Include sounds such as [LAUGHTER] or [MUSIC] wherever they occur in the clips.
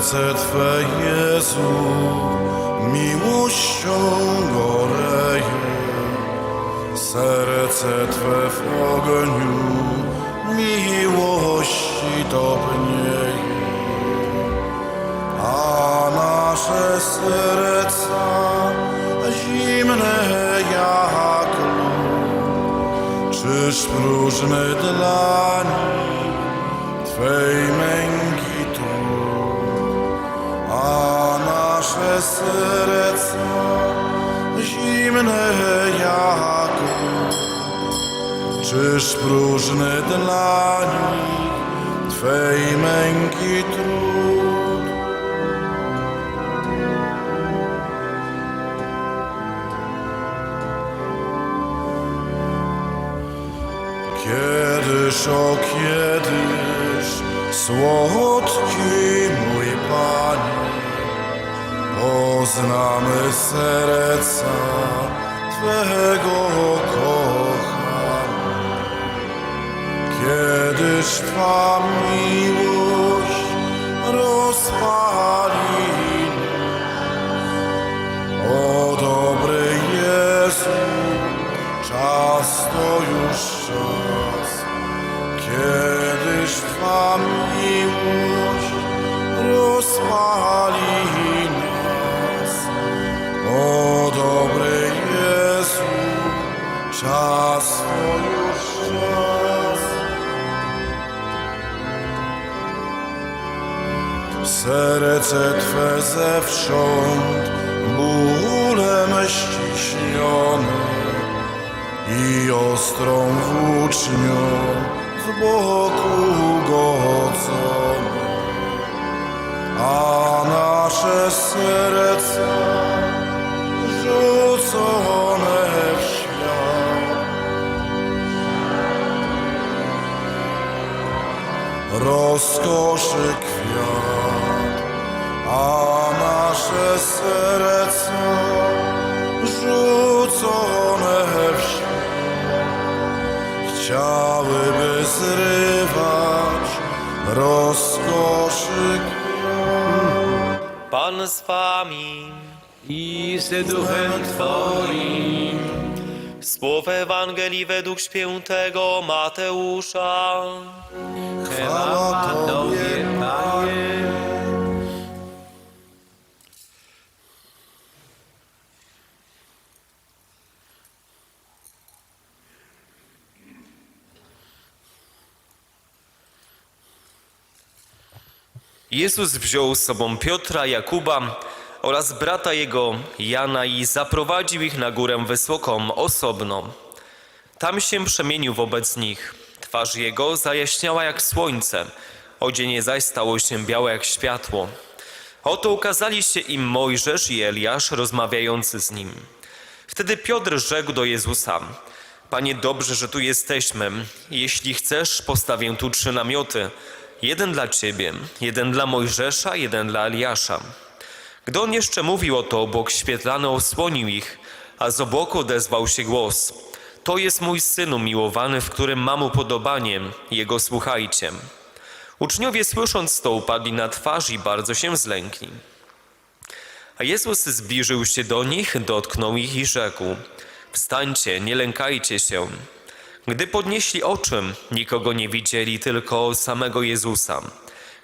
Serce Twe, Jezu, miłością goreje. Serce Twe w ogniu miłości topnieje. A nasze serca zimne jak lód, czyż próżny dla nich Twej nasze serca zimne jak czyż próżny dla nich Twej męki trud. Twego kochania. Kiedyż Twa miłość rozpali o dobry Jezu, czas to już czas, kiedyż Twa miłość czas już czas. Serce Twe zewsząd bólem ściśnione i ostrą włócznią w boku godzone, a nasze serca rozkoszy kwiat, a nasze serca rzucone w świat chciałyby zrywać rozkoszy kwiat. Pan z wami. i z duchem Twoim. Słowo Ewangelii według świętego Mateusza. Chwała Tobie, Panie. Jezus wziął z sobą Piotra, Jakuba oraz brata jego Jana i zaprowadził ich na górę wysoką, osobno. Tam się przemienił wobec nich. Twarz jego zajaśniała jak słońce, odzienie zaś stało się białe jak światło. Oto ukazali się im Mojżesz i Eliasz rozmawiający z nim. Wtedy Piotr rzekł do Jezusa: Panie, dobrze, że tu jesteśmy. Jeśli chcesz, postawię tu trzy namioty: jeden dla ciebie, jeden dla Mojżesza, jeden dla Eliasza. Gdy on jeszcze mówił o to, obok świetlany osłonił ich, a z obłoku odezwał się głos: To jest mój syn umiłowany, w którym mam upodobanie, jego słuchajcie. Uczniowie słysząc to upadli na twarz i bardzo się zlękli. A Jezus zbliżył się do nich, dotknął ich i rzekł: Wstańcie, nie lękajcie się. Gdy podnieśli oczy, nikogo nie widzieli, tylko samego Jezusa.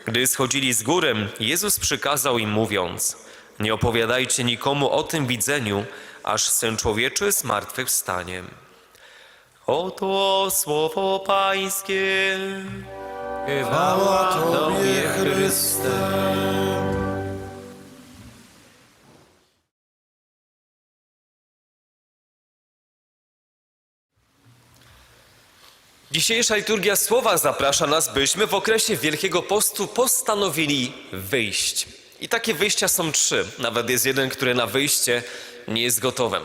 Gdy schodzili z góry, Jezus przykazał im mówiąc: Nie opowiadajcie nikomu o tym widzeniu, aż syn człowieczy z martwych wstanie. Oto słowo Pańskie. Chwała Tobie, Chryste. Dzisiejsza liturgia słowa zaprasza nas, byśmy w okresie Wielkiego Postu postanowili wyjść. I takie wyjścia są trzy. Nawet jest jeden, który na wyjście nie jest gotowy.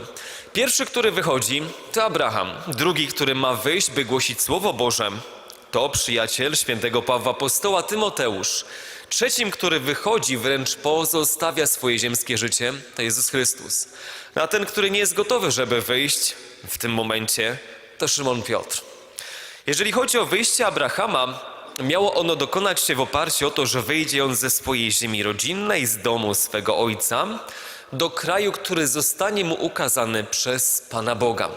Pierwszy, który wychodzi, to Abraham. Drugi, który ma wyjść, by głosić Słowo Boże, to przyjaciel świętego Pawła Apostoła Tymoteusz. Trzecim, który wychodzi, wręcz pozostawia swoje ziemskie życie, to Jezus Chrystus. A ten, który nie jest gotowy, żeby wyjść w tym momencie, to Szymon Piotr. Jeżeli chodzi o wyjście Abrahama, miało ono dokonać się w oparciu o to, że wyjdzie on ze swojej ziemi rodzinnej, z domu swego ojca, do kraju, który zostanie mu ukazany przez Pana Boga.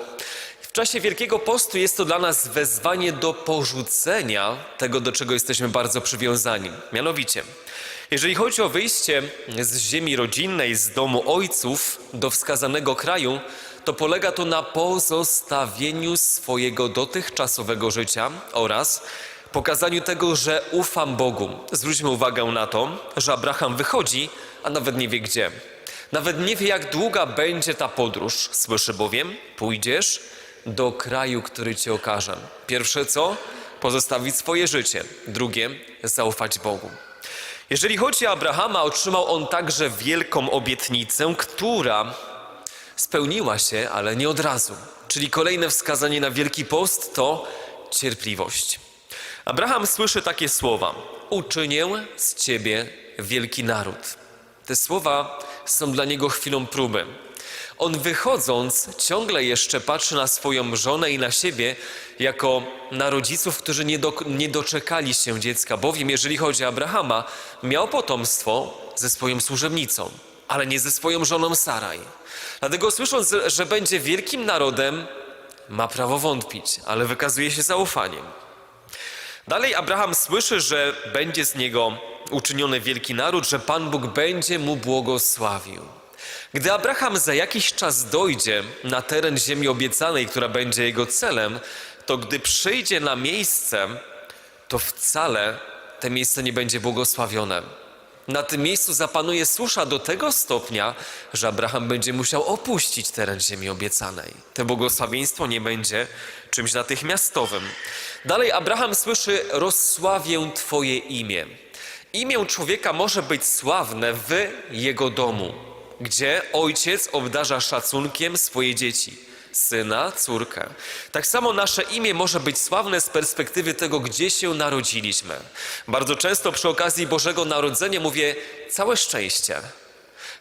W czasie Wielkiego Postu jest to dla nas wezwanie do porzucenia tego, do czego jesteśmy bardzo przywiązani. Mianowicie, jeżeli chodzi o wyjście z ziemi rodzinnej, z domu ojców do wskazanego kraju, to polega to na pozostawieniu swojego dotychczasowego życia oraz pokazaniu tego, że ufam Bogu. Zwróćmy uwagę na to, że Abraham wychodzi, a nawet nie wie gdzie. Nawet nie wie, jak długa będzie ta podróż. Słyszy bowiem, pójdziesz do kraju, który ci okażę. Pierwsze co? Pozostawić swoje życie. Drugie, zaufać Bogu. Jeżeli chodzi o Abrahama, otrzymał on także wielką obietnicę, która spełniła się, ale nie od razu. Czyli kolejne wskazanie na Wielki Post to cierpliwość. Abraham słyszy takie słowa: Uczynię z ciebie wielki naród. Te słowa są dla niego chwilą próby. On wychodząc, ciągle jeszcze patrzy na swoją żonę i na siebie jako na rodziców, którzy nie, do, nie doczekali się dziecka, bowiem jeżeli chodzi o Abrahama, miał potomstwo ze swoją służebnicą, ale nie ze swoją żoną Saraj. Dlatego słysząc, że będzie wielkim narodem, ma prawo wątpić, ale wykazuje się zaufaniem. Dalej Abraham słyszy, że będzie z niego uczyniony wielki naród, że Pan Bóg będzie mu błogosławił. Gdy Abraham za jakiś czas dojdzie na teren ziemi obiecanej, która będzie jego celem, to gdy przyjdzie na miejsce, to wcale te miejsce nie będzie błogosławione. Na tym miejscu zapanuje susza do tego stopnia, że Abraham będzie musiał opuścić teren ziemi obiecanej. To błogosławieństwo nie będzie czymś natychmiastowym. Dalej Abraham słyszy: Rozsławię Twoje imię. Imię człowieka może być sławne w jego domu, gdzie ojciec obdarza szacunkiem swoje dzieci syna, córkę. Tak samo nasze imię może być sławne z perspektywy tego, gdzie się narodziliśmy. Bardzo często przy okazji Bożego Narodzenia mówię całe szczęście,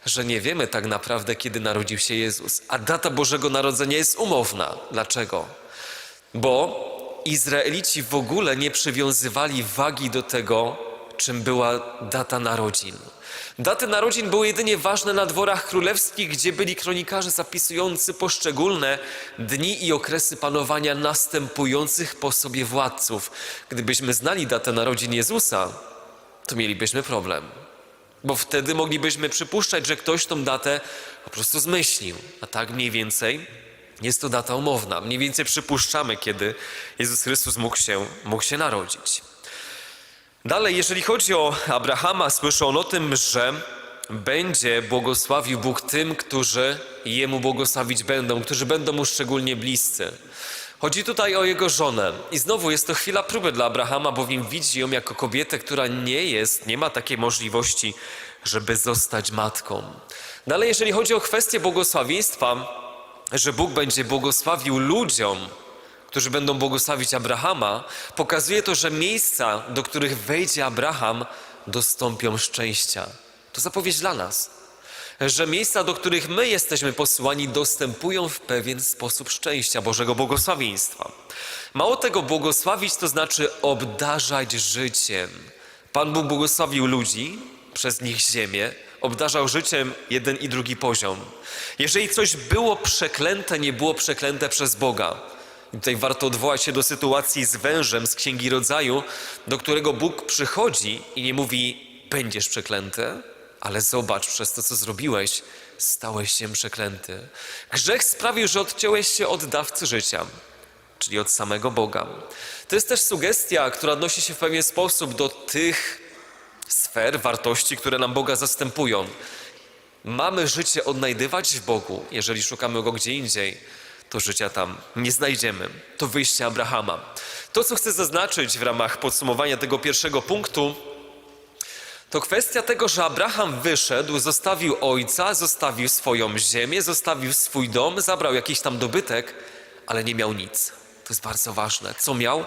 że nie wiemy tak naprawdę, kiedy narodził się Jezus, a data Bożego Narodzenia jest umowna. Dlaczego? Bo Izraelici w ogóle nie przywiązywali wagi do tego, czym była data narodzin. Daty narodzin były jedynie ważne na dworach królewskich, gdzie byli kronikarze zapisujący poszczególne dni i okresy panowania następujących po sobie władców. Gdybyśmy znali datę narodzin Jezusa, to mielibyśmy problem. Bo wtedy moglibyśmy przypuszczać, że ktoś tą datę po prostu zmyślił. A tak mniej więcej jest to data umowna. Mniej więcej przypuszczamy, kiedy Jezus Chrystus mógł się, mógł się narodzić. Dalej, jeżeli chodzi o Abrahama, słyszy on o tym, że będzie błogosławił Bóg tym, którzy Jemu błogosławić będą, którzy będą Mu szczególnie bliscy. Chodzi tutaj o jego żonę. I znowu jest to chwila próby dla Abrahama, bowiem widzi ją jako kobietę, która nie jest, nie ma takiej możliwości, żeby zostać matką. Dalej, jeżeli chodzi o kwestię błogosławieństwa, że Bóg będzie błogosławił ludziom, którzy będą błogosławić Abrahama, pokazuje to, że miejsca, do których wejdzie Abraham, dostąpią szczęścia. To zapowiedź dla nas, że miejsca, do których my jesteśmy posłani, dostępują w pewien sposób szczęścia, Bożego błogosławieństwa. Mało tego, błogosławić to znaczy obdarzać życiem. Pan Bóg błogosławił ludzi, przez nich ziemię, obdarzał życiem jeden i drugi poziom. Jeżeli coś było przeklęte, nie było przeklęte przez Boga. I tutaj warto odwołać się do sytuacji z wężem z Księgi Rodzaju, do którego Bóg przychodzi i nie mówi, będziesz przeklęty, ale zobacz, przez to, co zrobiłeś, stałeś się przeklęty. Grzech sprawił, że odciąłeś się od dawcy życia, czyli od samego Boga. To jest też sugestia, która odnosi się w pewien sposób do tych sfer, wartości, które nam Boga zastępują. Mamy życie odnajdywać w Bogu, jeżeli szukamy Go gdzie indziej to życia tam nie znajdziemy. To wyjście Abrahama. To, co chcę zaznaczyć w ramach podsumowania tego pierwszego punktu, to kwestia tego, że Abraham wyszedł, zostawił ojca, zostawił swoją ziemię, zostawił swój dom, zabrał jakiś tam dobytek, ale nie miał nic. To jest bardzo ważne. Co miał?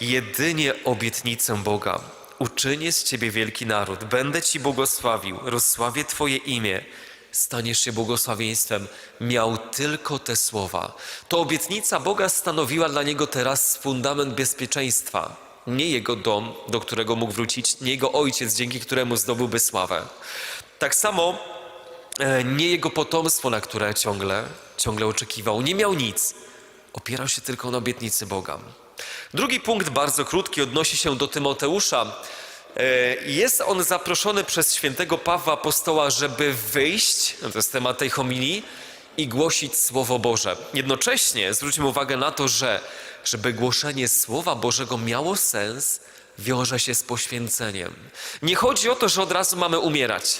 Jedynie obietnicę Boga. Uczynię z ciebie wielki naród, będę ci błogosławił, rozsławię twoje imię staniesz się błogosławieństwem, miał tylko te słowa. To obietnica Boga stanowiła dla niego teraz fundament bezpieczeństwa. Nie jego dom, do którego mógł wrócić, nie jego ojciec, dzięki któremu zdobyłby sławę. Tak samo e, nie jego potomstwo, na które ciągle, ciągle oczekiwał. Nie miał nic. Opierał się tylko na obietnicy Boga. Drugi punkt, bardzo krótki, odnosi się do Tymoteusza. E, Jest on zaproszony przez świętego Pawła Apostoła, żeby wyjść, no to jest temat tej homilii, i głosić Słowo Boże. Jednocześnie zwróćmy uwagę na to, że żeby głoszenie Słowa Bożego miało sens, wiąże się z poświęceniem. Nie chodzi o to, że od razu mamy umierać.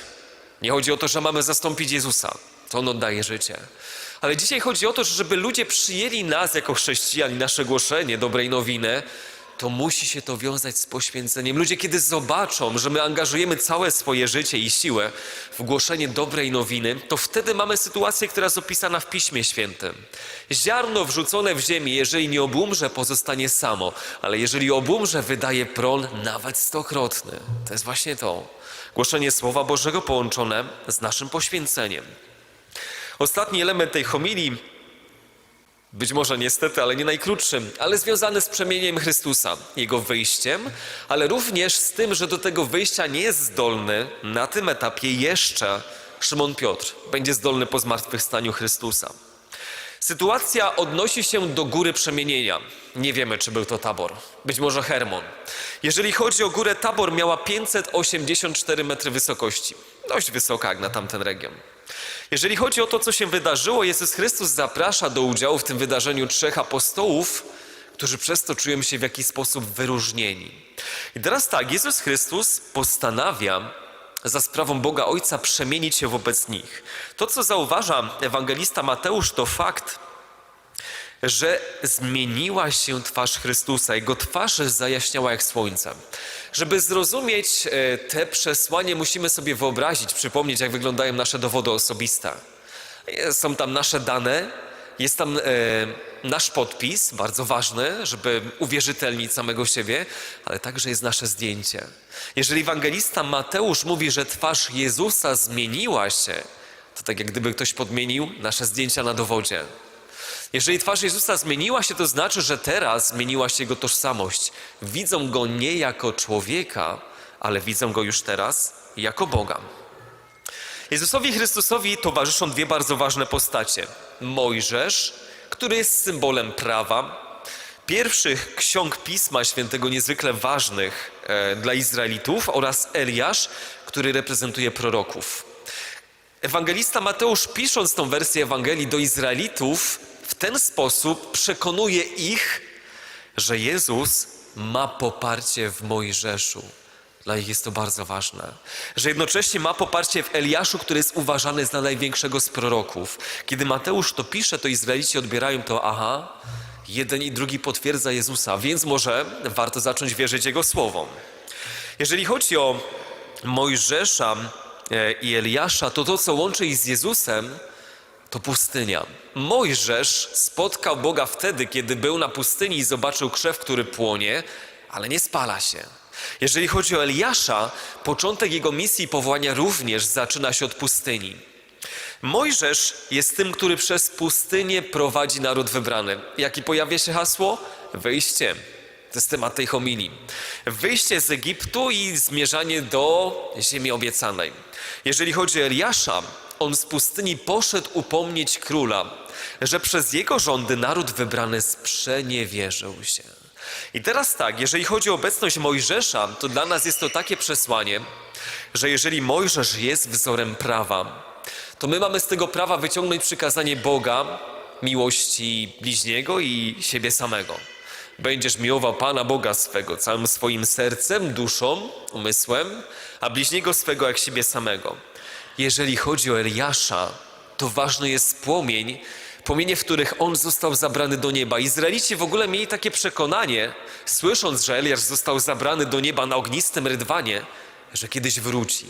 Nie chodzi o to, że mamy zastąpić Jezusa. To On oddaje życie. Ale dzisiaj chodzi o to, że żeby ludzie przyjęli nas jako chrześcijan i nasze głoszenie dobrej nowiny, to musi się to wiązać z poświęceniem. Ludzie, kiedy zobaczą, że my angażujemy całe swoje życie i siłę w głoszenie dobrej nowiny, to wtedy mamy sytuację, która jest opisana w Piśmie Świętym. Ziarno wrzucone w ziemię, jeżeli nie obumrze, pozostanie samo, ale jeżeli obumrze, wydaje plon nawet stokrotny. To jest właśnie to. Głoszenie Słowa Bożego połączone z naszym poświęceniem. Ostatni element tej homilii być może niestety, ale nie najkrótszym, ale związany z przemieniem Chrystusa, Jego wyjściem, ale również z tym, że do tego wyjścia nie jest zdolny na tym etapie jeszcze Szymon Piotr. Będzie zdolny po zmartwychwstaniu Chrystusa. Sytuacja odnosi się do góry przemienienia. Nie wiemy, czy był to Tabor. Być może Hermon. Jeżeli chodzi o górę Tabor, miała 584 metry wysokości. Dość wysoka jak na tamten region. Jeżeli chodzi o to, co się wydarzyło, Jezus Chrystus zaprasza do udziału w tym wydarzeniu trzech apostołów, którzy przez to czują się w jakiś sposób wyróżnieni. I teraz tak, Jezus Chrystus postanawia za sprawą Boga Ojca przemienić się wobec nich. To, co zauważa ewangelista Mateusz, to fakt, że zmieniła się twarz Chrystusa, jego twarz zajaśniała jak słońce. Żeby zrozumieć e, te przesłanie, musimy sobie wyobrazić, przypomnieć, jak wyglądają nasze dowody osobiste. E, Są tam nasze dane, jest tam e, nasz podpis, bardzo ważny, żeby uwierzytelnić samego siebie, ale także jest nasze zdjęcie. Jeżeli ewangelista Mateusz mówi, że twarz Jezusa zmieniła się, to tak jak gdyby ktoś podmienił nasze zdjęcia na dowodzie. Jeżeli twarz Jezusa zmieniła się, to znaczy, że teraz zmieniła się jego tożsamość. Widzą go nie jako człowieka, ale widzą go już teraz jako Boga. Jezusowi Chrystusowi towarzyszą dwie bardzo ważne postacie. Mojżesz, który jest symbolem prawa, pierwszych ksiąg Pisma Świętego niezwykle ważnych e, dla Izraelitów oraz Eliasz, który reprezentuje proroków. Ewangelista Mateusz, pisząc tą wersję Ewangelii do Izraelitów, w ten sposób przekonuje ich, że Jezus ma poparcie w Mojżeszu. Dla nich jest to bardzo ważne. Że jednocześnie ma poparcie w Eliaszu, który jest uważany za największego z proroków. Kiedy Mateusz to pisze, to Izraelici odbierają to, aha, jeden i drugi potwierdza Jezusa, więc może warto zacząć wierzyć Jego słowom. Jeżeli chodzi o Mojżesza e, i Eliasza, to to, co łączy ich z Jezusem, to pustynia. Mojżesz spotkał Boga wtedy, kiedy był na pustyni i zobaczył krzew, który płonie, ale nie spala się. Jeżeli chodzi o Eliasza, początek jego misji i powołania również zaczyna się od pustyni. Mojżesz jest tym, który przez pustynię prowadzi naród wybrany. Jaki pojawia się hasło? Wyjście. To jest temat tej homilii. Wyjście z Egiptu i zmierzanie do ziemi obiecanej. Jeżeli chodzi o Eliasza, on z pustyni poszedł upomnieć króla, że przez jego rządy naród wybrany sprzeniewierzył się. I teraz tak, jeżeli chodzi o obecność Mojżesza, to dla nas jest to takie przesłanie, że jeżeli Mojżesz jest wzorem prawa, to my mamy z tego prawa wyciągnąć przykazanie Boga, miłości bliźniego i siebie samego. Będziesz miłował Pana Boga swego całym swoim sercem, duszą, umysłem, a bliźniego swego jak siebie samego. Jeżeli chodzi o Eliasza, to ważny jest płomień, płomienie, w których on został zabrany do nieba. Izraelici w ogóle mieli takie przekonanie, słysząc, że Eliasz został zabrany do nieba na ognistym rydwanie, że kiedyś wróci.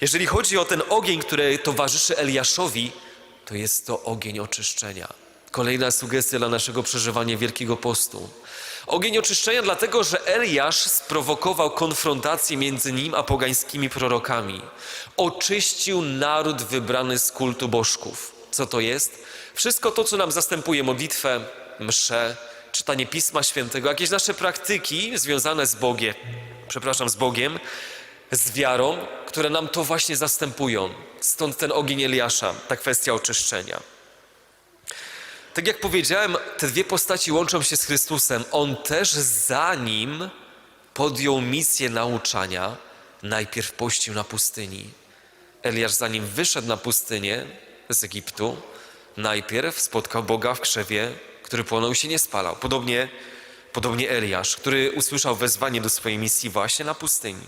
Jeżeli chodzi o ten ogień, który towarzyszy Eliaszowi, to jest to ogień oczyszczenia. Kolejna sugestia dla naszego przeżywania Wielkiego Postu. Ogień oczyszczenia dlatego, że Eliasz sprowokował konfrontację między nim a pogańskimi prorokami. Oczyścił naród wybrany z kultu bożków. Co to jest? Wszystko to, co nam zastępuje modlitwę, mszę czytanie Pisma Świętego, jakieś nasze praktyki związane z Bogiem, przepraszam, z Bogiem, z wiarą, które nam to właśnie zastępują. Stąd ten ogień Eliasza, ta kwestia oczyszczenia. Tak jak powiedziałem, te dwie postaci łączą się z Chrystusem. On też zanim podjął misję nauczania, najpierw pościł na pustyni. Eliasz zanim wyszedł na pustynię z Egiptu, najpierw spotkał Boga w krzewie, który płonął się nie spalał. Podobnie, podobnie Eliasz, który usłyszał wezwanie do swojej misji właśnie na pustyni.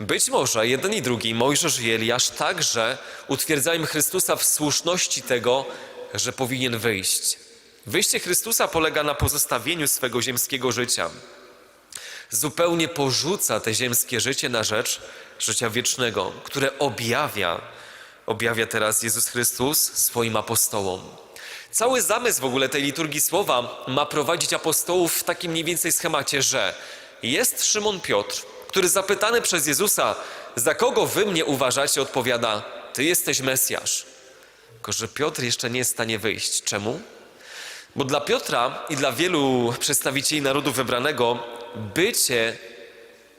Być może jeden i drugi, Mojżesz i Eliasz, także utwierdzają Chrystusa w słuszności tego, że powinien wyjść. Wyjście Chrystusa polega na pozostawieniu swego ziemskiego życia. Zupełnie porzuca te ziemskie życie na rzecz życia wiecznego, które objawia, objawia teraz Jezus Chrystus swoim apostołom. Cały zamysł w ogóle tej liturgii słowa ma prowadzić apostołów w takim mniej więcej schemacie, że jest Szymon Piotr, który zapytany przez Jezusa, za kogo wy mnie uważacie, odpowiada, ty jesteś Mesjasz. Tylko, że Piotr jeszcze nie jest w stanie wyjść. Czemu? Bo dla Piotra i dla wielu przedstawicieli narodu wybranego bycie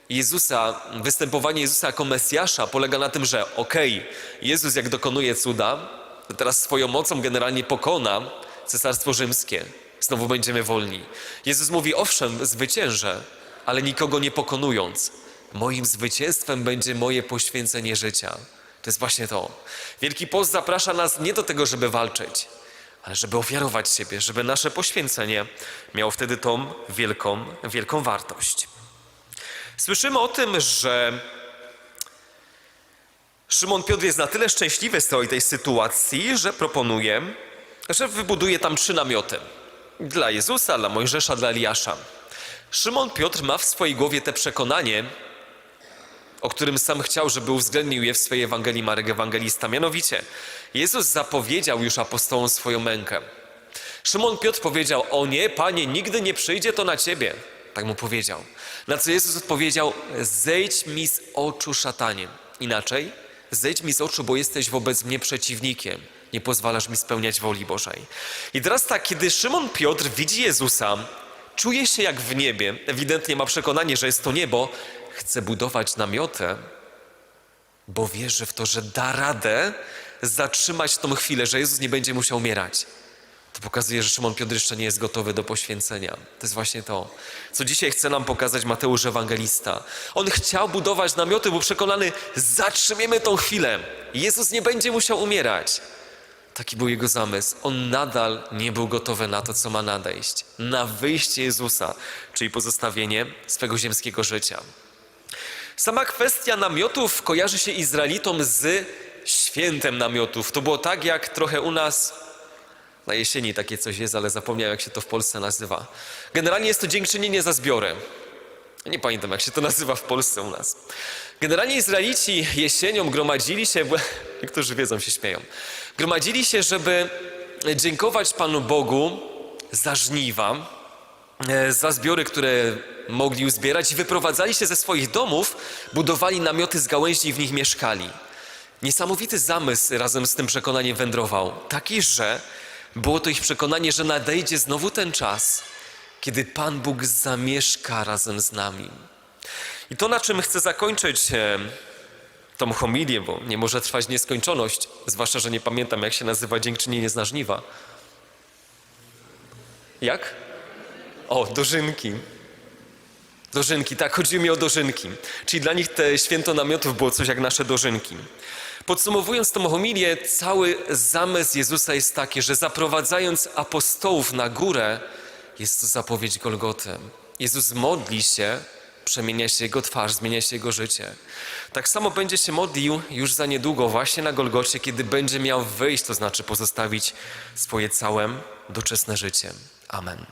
Jezusa, występowanie Jezusa jako Mesjasza polega na tym, że okej, Jezus jak dokonuje cuda, to teraz swoją mocą generalnie pokona Cesarstwo Rzymskie. Znowu będziemy wolni. Jezus mówi, owszem, zwyciężę, ale nikogo nie pokonując. Moim zwycięstwem będzie moje poświęcenie życia. To jest właśnie to. Wielki Post zaprasza nas nie do tego, żeby walczyć, ale żeby ofiarować siebie, żeby nasze poświęcenie miało wtedy tą wielką, wielką wartość. Słyszymy o tym, że Szymon Piotr jest na tyle szczęśliwy z całej tej sytuacji, że proponuje, że wybuduje tam trzy namioty. Dla Jezusa, dla Mojżesza, dla Eliasza. Szymon Piotr ma w swojej głowie te przekonanie, o którym sam chciał, żeby uwzględnił je w swojej Ewangelii Marek Ewangelista. Mianowicie, Jezus zapowiedział już apostołom swoją mękę. Szymon Piotr powiedział, o nie, Panie, nigdy nie przyjdzie to na Ciebie. Tak mu powiedział. Na co Jezus odpowiedział, zejdź mi z oczu szatanie. Inaczej, zejdź mi z oczu, bo jesteś wobec mnie przeciwnikiem. Nie pozwalasz mi spełniać woli Bożej. I teraz tak, kiedy Szymon Piotr widzi Jezusa, czuje się jak w niebie, ewidentnie ma przekonanie, że jest to niebo, chce budować namiotę, bo wierzy w to, że da radę zatrzymać tą chwilę, że Jezus nie będzie musiał umierać. To pokazuje, że Szymon Piotr jeszcze nie jest gotowy do poświęcenia. To jest właśnie to, co dzisiaj chce nam pokazać Mateusz Ewangelista. On chciał budować namioty, był przekonany, zatrzymiemy tą chwilę. Jezus nie będzie musiał umierać. Taki był jego zamysł. On nadal nie był gotowy na to, co ma nadejść. Na wyjście Jezusa, czyli pozostawienie swego ziemskiego życia. Sama kwestia namiotów kojarzy się Izraelitom z świętem namiotów. To było tak, jak trochę u nas na jesieni takie coś jest, ale zapomniałem, jak się to w Polsce nazywa. Generalnie jest to dziękczynienie za zbiorę. Nie pamiętam, jak się to nazywa w Polsce u nas. Generalnie Izraelici jesienią gromadzili się, bo [LAUGHS] niektórzy wiedzą, się śmieją, gromadzili się, żeby dziękować Panu Bogu za żniwa, za zbiory, które mogli uzbierać i wyprowadzali się ze swoich domów, budowali namioty z gałęzi i w nich mieszkali. Niesamowity zamysł razem z tym przekonaniem wędrował. Taki, że było to ich przekonanie, że nadejdzie znowu ten czas, kiedy Pan Bóg zamieszka razem z nami. I to, na czym chcę zakończyć e, tą homilię, bo nie może trwać nieskończoność, zwłaszcza, że nie pamiętam, jak się nazywa dziękczynienie z żniwa. Jak? O, dożynki. Dożynki, tak, chodziło mi o dożynki. Czyli dla nich te święto namiotów było coś jak nasze dożynki. Podsumowując tą homilię, cały zamysł Jezusa jest taki, że zaprowadzając apostołów na górę, jest to zapowiedź Golgoty. Jezus modli się, przemienia się Jego twarz, zmienia się Jego życie. Tak samo będzie się modlił już za niedługo właśnie na Golgocie, kiedy będzie miał wyjść, to znaczy pozostawić swoje całe doczesne życie. Amen.